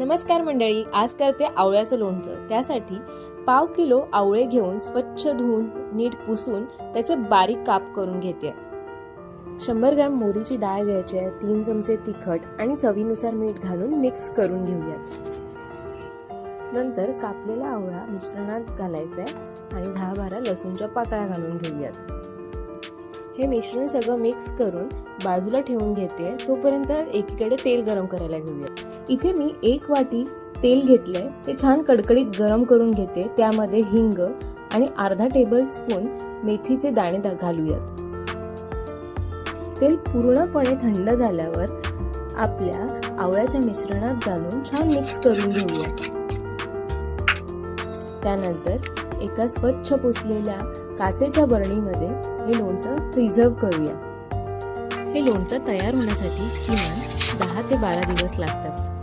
नमस्कार मंडळी आज करते आवळ्याचं लोणचं. त्यासाठी पाव किलो आवळे घेऊन स्वच्छ धुवून नीट पुसून त्याचे बारीक काप करून घेते. शंभर ग्रॅम मोहरीची डाळ घ्यायची आहे तीन चमचे तिखट आणि चवीनुसार मीठ घालून मिक्स करून घेऊयात. नंतर कापलेला आवळा मिश्रणात घालायचा आहे आणि दहा बारा लसूणच्या पाकळ्या घालून घेऊयात. हे मिश्रण सगळं मिक्स करून बाजूला ठेवून घेते. तोपर्यंत एकीकडे तेल गरम करायला घेऊया. इथे मी एक वाटी तेल घेतलंय. ते छान कडकडीत गरम करून घेते. त्यामध्ये हिंग आणि अर्धा टेबल स्पून मेथीचे दाणे घालूयात. तेल पूर्णपणे थंड झाल्यावर आपल्या आवळ्याच्या मिश्रणात घालून छान मिक्स करून घेऊया. त्यानंतर एका स्वच्छ पुसलेल्या काचेच्या बरणीमध्ये हे लोणचं प्रिझर्व करूया. हे लोणचं तयार होण्यासाठी किमान दहा ते बारा दिवस लागतात.